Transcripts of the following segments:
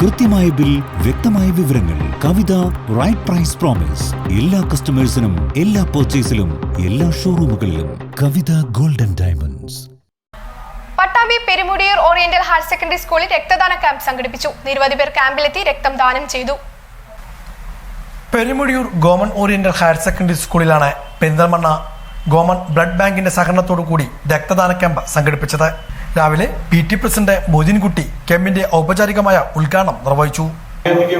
കൃത്യമായ ബിൽ വ്യക്തമായ വിവരങ്ങൾ കവിത റൈറ്റ് പ്രൈസ് പ്രോമിസ് എല്ലാ കസ്റ്റമേഴ്സിനും എല്ലാ പർച്ചേസിലും എല്ലാ ഷോറൂമുകളിലും Kavitha golden diamonds Pattambi Perumudiyoor oriental higher secondary സ്കൂളിൽ രക്തദാന ക്യാമ്പ് സംഘടിപ്പിച്ചു. നിരവധി പേർ ക്യാമ്പിലെത്തി രക്തം ദാനം ചെയ്തു. Perumudiyoor government oriental higher secondary സ്കൂളിലാണ് പെരിന്തൽമണ്ണ ഗോമൺ ബ്ലഡ് ബാങ്കിന്റെ സഹകരണത്തോടു കൂടി രക്തദാന ക്യാമ്പ് സംഘടിപ്പിച്ചത്. രാവിലെ പി ടി പ്രസിഡന്റ് മൊയ്തീൻകുട്ടി ക്യാമ്പിന്റെ ഔപചാരികമായ ഉദ്ഘാടനം നിർവഹിച്ചു.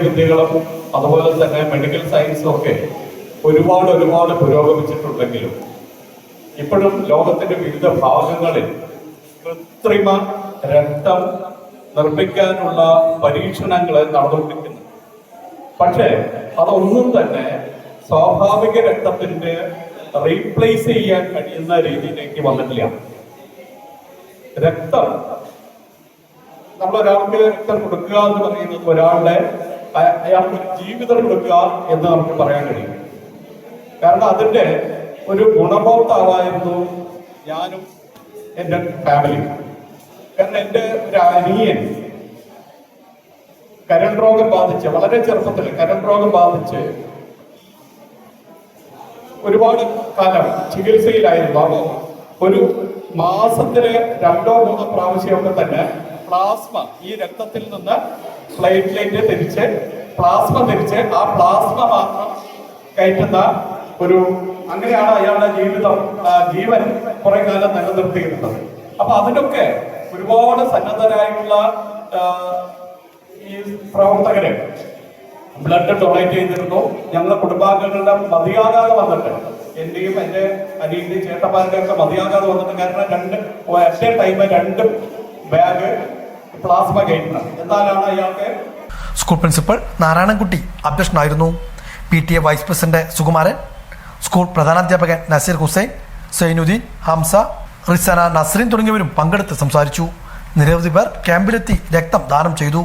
വിദ്യകളും അതുപോലെ തന്നെ മെഡിക്കൽ സയൻസും ഒക്കെ ഒരുപാട് ഒരുപാട് പുരോഗമിച്ചിട്ടുണ്ടെങ്കിലും ഇപ്പോഴും ലോകത്തിന്റെ വിവിധ ഭാഗങ്ങളിൽ കൃത്രിമ രക്തം നിർമ്മിക്കാനുള്ള പരീക്ഷണങ്ങൾ നടന്നുകൊണ്ടിരിക്കുന്നു. പക്ഷേ അതൊന്നും തന്നെ സ്വാഭാവിക രക്തത്തിന്റെ റീപ്ലേസ് ചെയ്യാൻ കഴിയുന്ന രീതിയിലേക്ക് വന്നിട്ടില്ല. രക്തം. നമ്മൾ ഒരാൾക്ക് രക്തം കൊടുക്കുക എന്ന് പറയുന്നത് ഒരാളുടെ അയ- അയാൾക്ക് ജീവിതം കൊടുക്കുക എന്ന് നമുക്ക് പറയാൻ കഴിയും. കാരണം അതിന്റെ ഒരു ഗുണഭോക്താവായിരുന്നു ഞാനും എന്റെ ഫാമിലി കാരണം എന്റെ ഒരു അനിയൻ കരൺ രോഗം ബാധിച്ച് വളരെ ചെറുപ്പത്തിൽ കരൺ രോഗം ബാധിച്ച് ഒരുപാട് കാലം ചികിത്സയിലായിരുന്നു. ഒരു മാസത്തിൽ രണ്ടോ മൂന്നോ പ്രാവശ്യമൊക്കെ തന്നെ പ്ലാസ്മ ഈ രക്തത്തിൽ നിന്ന് പ്ലേറ്റ്ലേറ്റ് തിരിച്ച് പ്ലാസ്മ തിരിച്ച് ആ പ്ലാസ്മ മാത്രം കയറ്റുന്ന ഒരു അങ്ങനെയാണ് അയാളുടെ ജീവിതം ജീവൻ കുറെ കാലം നിലനിർത്തിയിരുന്നത്. അപ്പൊ അതിനൊക്കെ ഒരുപാട് സന്നദ്ധരായിട്ടുള്ള ഈ പ്രവർത്തകര് ബ്ലഡ് ഡൊണേറ്റ് ചെയ്തിരുന്നു ഞങ്ങളുടെ കുടുംബാംഗങ്ങളുടെ മതിയാകാതെ വന്നിട്ട് എന്റെയും എന്റെ അനിയന്റെയും ചേട്ടന്മാരുടെ ഒക്കെ മതിയാകാതെ വന്നിട്ട് കാരണം രണ്ട് അറ്റ് എ ടൈം രണ്ട് ബാഗ് പ്ലാസ്മ കയറ്റണം എന്നാലാണ് അയാൾക്ക്? സ്കൂൾ പ്രിൻസിപ്പൽ നാരായണൻകുട്ടി അധ്യക്ഷനായിരുന്നു. P T A vice president Sukumaran school പ്രധാനാധ്യാപകൻ Naseer Hussain Zainuddin Hamza Rizana Nasreen തുടങ്ങിയവരും പങ്കെടുത്ത് സംസാരിച്ചു. നിരവധി പേർ ക്യാമ്പിലെത്തി രക്തം ദാനം ചെയ്തു.